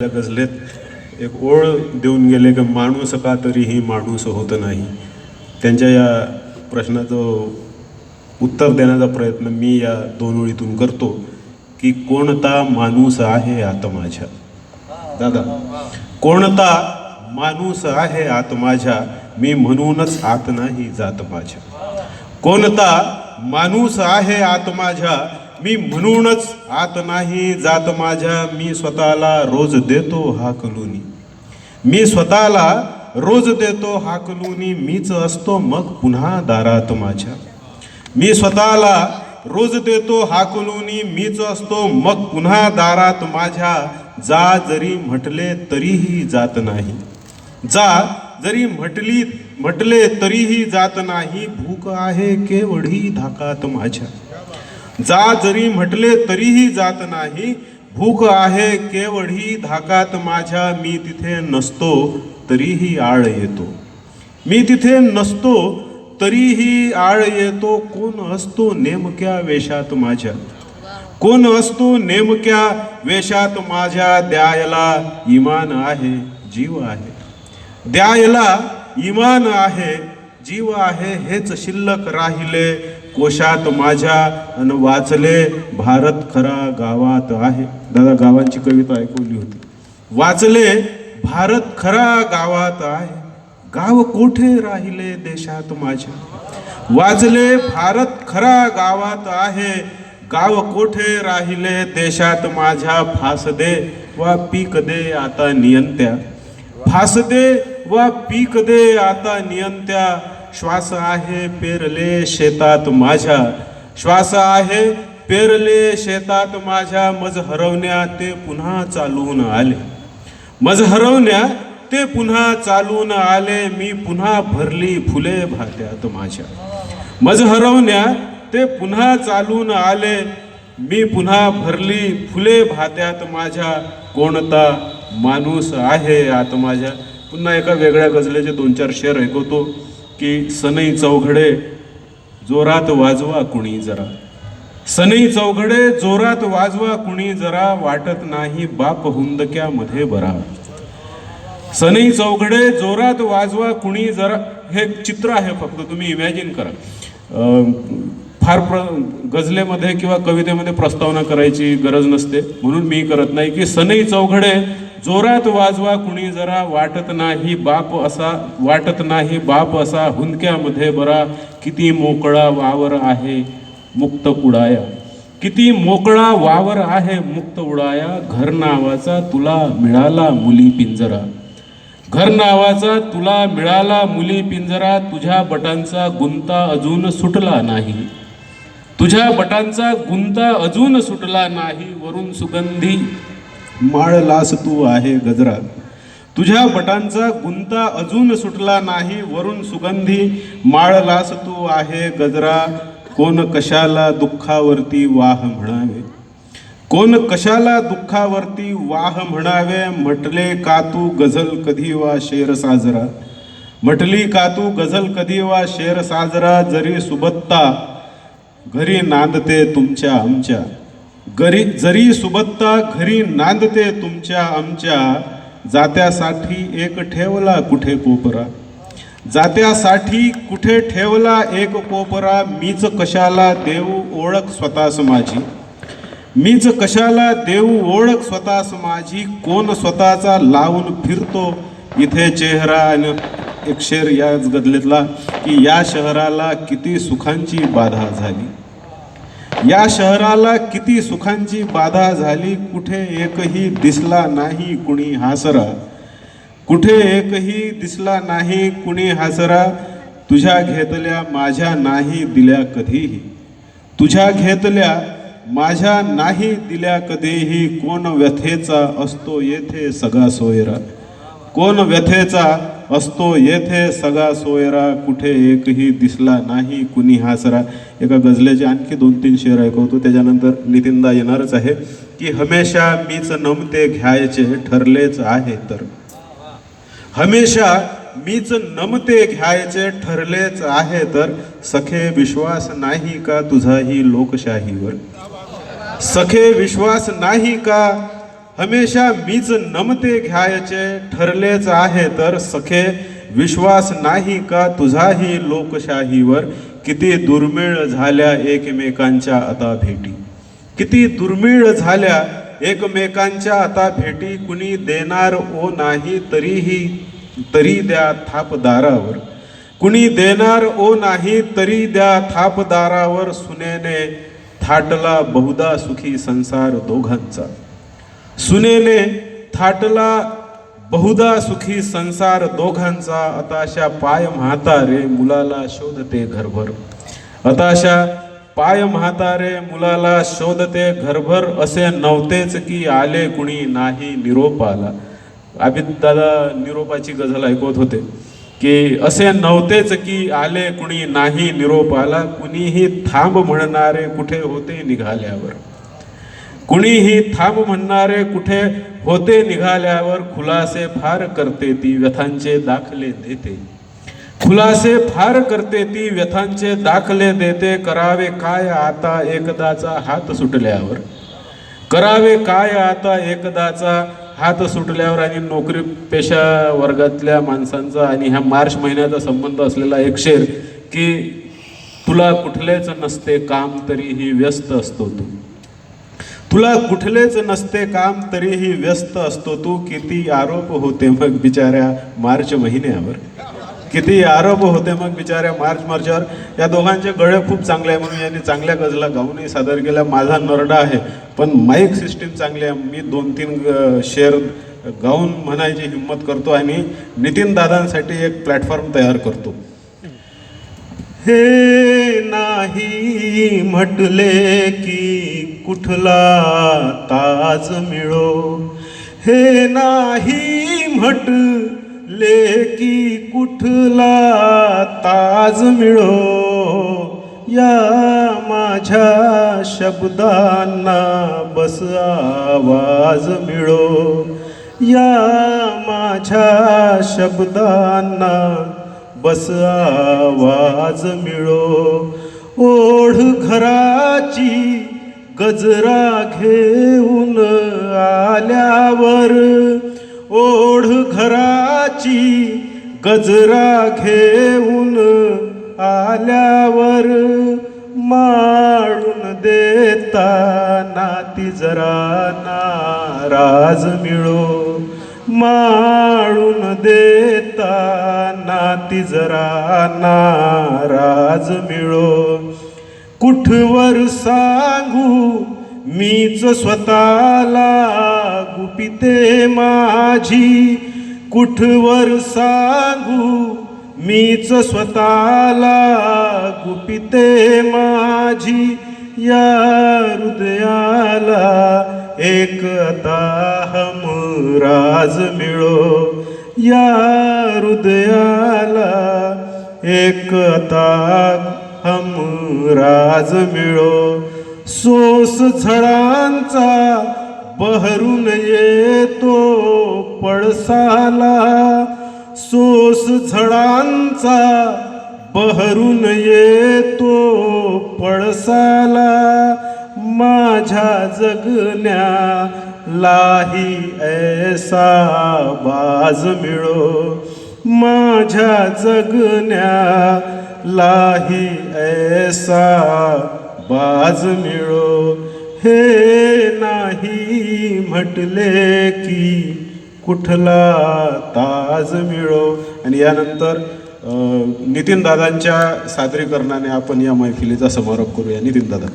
त्या गझलेत एक ओळ देऊन गेले की माणूस का तरीही माणूस होत नाही. त्यांच्या या प्रश्नाचं उत्तर देण्याचा प्रयत्न मी या दोन ओळीतून करतो की कोणता माणूस आहे आत माझ्या? दादा कोणता माणूस आहे आत माझ्या? मी म्हणूनच आत नाही जात माझ्या. कोणता माणूस आहे आत माझ्या? मी म्हणूनच आत नाही जात माझ्या मी स्वतःला रोज देतो हा कलुनी. मी स्वतःला रोज देतो हाकलुनी मीच असतो मग पुन्हा दारात माझ्या. मी स्वतःला रोज देतो हाकलुनी मीच असतो मग पुन्हा दारात माझ्या. जा जरी म्हटले तरीही जात नाही. जा जरी म्हटली म्हटले तरीही जात नाही. भूक आहे केवढी धाकात माझ्या. जा जरी म्हटले तरीही जात नाही भूक आहे केवढी धाकात माझ्या मी तिथे नसतो तरीही आळ येतो. मी तिथे नसतो तरीही आळ येतो कोण असतो नेमक्या वेशात माझ्या? कोण असतो नेमक्या वेशात माझ्या? द्यायला इमान आहे जीव आहे. द्यायला इमान आहे जीव आहे हेच शिल्लक राहिले कोशात माझ्या अन वाचले भारत खरा गावात आहे. दादा गावांची कविता ऐकवली होती. वाचले भारत खरा गावात आहे. गाव कोठे राहिले देशात माझ्या? वाचले भारत खरा गावात आहे. गाव कोठे राहिले देशात माझ्या? फास दे वा पीक दे आता नियंत्या. फास दे वा पीक दे आता नियंत्या. श्वास आहे पेरले शेतात माझ्या. श्वास आहे पेरले शेतात माझ्या. मज हरवण्या ते पुन्हा चालून आले. मज हरवण्या ते पुन्हा चालून आले. मी पुन्हा भरली फुले भात्यात माझ्या. मज हरवण्या ते पुन्हा चालून आले. मी पुन्हा भरली फुले भात्यात माझ्या. कोणता माणूस आहे आत माझ्या? पुन्हा एका वेगळ्या गजलेचे दोन चार शेर ऐकवतो. की सनई चौघडे जोरात वाजवा कुणी जरा. सनई चौघडे जोरात वाजवा कुणी जरा वाटत नाही बाप हुंदक्यामध्ये बरा. सनई चौघडे जोरात वाजवा कुणी जरा हे चित्र आहे फक्त तुम्ही इमॅजिन करा. फार प्र गझलेमध्ये किंवा कवितेमध्ये प्रस्तावना करायची गरज नसते. म्हणून मी करत नाही की सनई चौघडे जोरात वाजवा कुणी जरा वाटत नाही बाप असा वाटत नाही बाप असा हुंदक्यामध्ये बरा किती मोकळा वावर आहे मुक्त उडाया किती मोकळा वावर आहे मुक्त उडाया घर नावाचा तुला मिळाला मुली पिंजरा. घर नावाचा तुला मिळाला मुली पिंजरा तुझ्या बटांचा गुंता अजून सुटला नाही. तुझ्या बटांचा गुंता अजून सुटला नाही वरून सुगंधी माळ लास तू आहे गजरा. तुझ्या बटांचा गुंता अजून सुटला नाही वरून सुगंधी. माळ लास तू आहे गजरा कोण कशाला दुःखावरती वाह म्हणावे? कोण कशाला दुःखावरती वाह म्हणावे? म्हटले का तू गझल कधी वा शेर साजरा? म्हटली का तू गझल कधी वा शेर साजरा? जरी सुबत्ता घरी नांदते तुमच्या आमच्या. घरी जरी सुबत्ता घरी नांदते तुमच्या आमच्या जात्यासाठी एक ठेवला कुठे कोपरा? जात्यासाठी कुठे ठेवला एक कोपरा? मीच कशाला देऊ ओळख स्वतःस माझी? मीच कशाला देऊ ओळख स्वतःस माझी? कोण स्वतःचा लावून फिरतो इथे चेहरा? आणि एक शेर याच गदलेतला की या शहराला किती सुखांची बाधा झाली. या शहराला किती सुखांची बाधा झाली कुठे एकही दिसला नाही कुणी हासरा. कुठे एकही दिसला नाही कुणी हासरा तुझ्या घेतल्या माझ्या नाही दिल्या कधीही. तुझ्या घेतल्या माझ्या नाही दिल्या कधीही कोण व्यथेचा असतो येथे सगळा सोयरा. कोण व्यथेचा असतो. येथे सगळा सोयरा कुठे एकही दिसला नाही कुणी हासरा. एका गझलेचे आणखी दोन तीन शेर ऐकवतो. त्याच्यानंतर नितीनदा येणारच आहे की हमेशा मीच नमते घ्यायचे ठरलेच आहे तर. हमेशा मीच नमते घ्यायचे ठरलेच आहे तर. सखे विश्वास नाही का तुझाही लोकशाहीवर? सखे विश्वास नाही का हमेशा मीच नमते घ्यायचे ठरलेच आहे तर सखे विश्वास नाही का तुझाही लोकशाहीवर? किती दुर्मिळ झाल्या एकमेकांच्या आता भेटी. किती दुर्मिळ झाल्या एकमेकांच्या आता भेटी. कुणी देणार ओ नाही तरीही तरी द्या थापदारावर. कुणी देणार ओ नाही तरी द्या थापदारावर. सुनेने थाटला बहुदा सुखी संसार दोघांचा. सुनेने थाटला बहुदा सुखी संसार दोघांचा. अताशा पाय म्हातारे मुलाला शोधते घरभर. अताशा पाय म्हातारे मुलाला शोधते घरभर. असे नव्हतेच की आले कुणी नाही निरोप आला दादा निरोपाची गझल ऐकवत होते की असे नव्हतेच की आले कुणी नाही निरोप आला कुणीही थांब म्हणणारे कुठे होते निघाल्यावर. कुणीही थांब म्हणणारे कुठे होते निघाल्यावर खुलासे फार करते ती व्यथांचे दाखले देते. खुलासे फार करते ती व्यथांचे दाखले देते. करावे काय आता एकदाचा हात सुटल्यावर? करावे काय आता एकदाचा हात सुटल्यावर आणि नोकरी पेशा वर्गातल्या माणसांचा आणि ह्या मार्च महिन्याचा संबंध असलेला एक शेर की तुला कुठलेच नसते काम तरीही व्यस्त असतो तू. तुला कुठलेच नसते काम तरीही व्यस्त असतो तू. किती आरोप होते मग बिचाऱ्या मार्च महिन्यावर. किती आरोप होते मग बिचाऱ्या मार्च मार्चवर. या दोघांचे गळे खूप चांगले आहे म्हणून यांनी चांगल्या गजला गाऊनही सादर केल्या माझा नरडा आहे पण माईक सिस्टीम चांगली आहे. मी दोन तीन शेअर गाऊन म्हणायची हिंमत करतो आणि नितीन दादांसाठी एक प्लॅटफॉर्म तयार करतो. हे नाही म्हटले की कुठला ताज मिळो? हे नाही म्हट की कुठला ताज मिळो? या माझ्या शब्दांना बस आवाज मिळो. या माझ्या शब्दांना बस आवाज मिळो. ओढ घराची गजरा घेऊन आल्यावर ओढ घराची गजरा घेऊन आल्यावर माळून देता नाती जरा नाराज मिळो. माळून देता नाती जरा नाराज मिळो. कुठवर सांगू? मीच स्वतःला गुपिते माझी. कुठवर सांगू? मीच स्वतःला गुपिते माझी. या हृदयाला एक हम राज मिळो. या हृदयाला एक हम राज मिळो. सोस झळांचा बहरून येतो पळसाला. सोस झळांचा बहरून येतो पळसाला. माझ्या जगण्यालाही ऐसा बाज मिळो. माझ्या जगण्या लाही ऐसा बाज मिळो. हे नाही म्हटले की कुठला ताज मिळो. आणि यानंतर नितीन दादांच्या सादरीकरणाने आपण या मैफिलीचा समारोप करूया. नितीन दादा.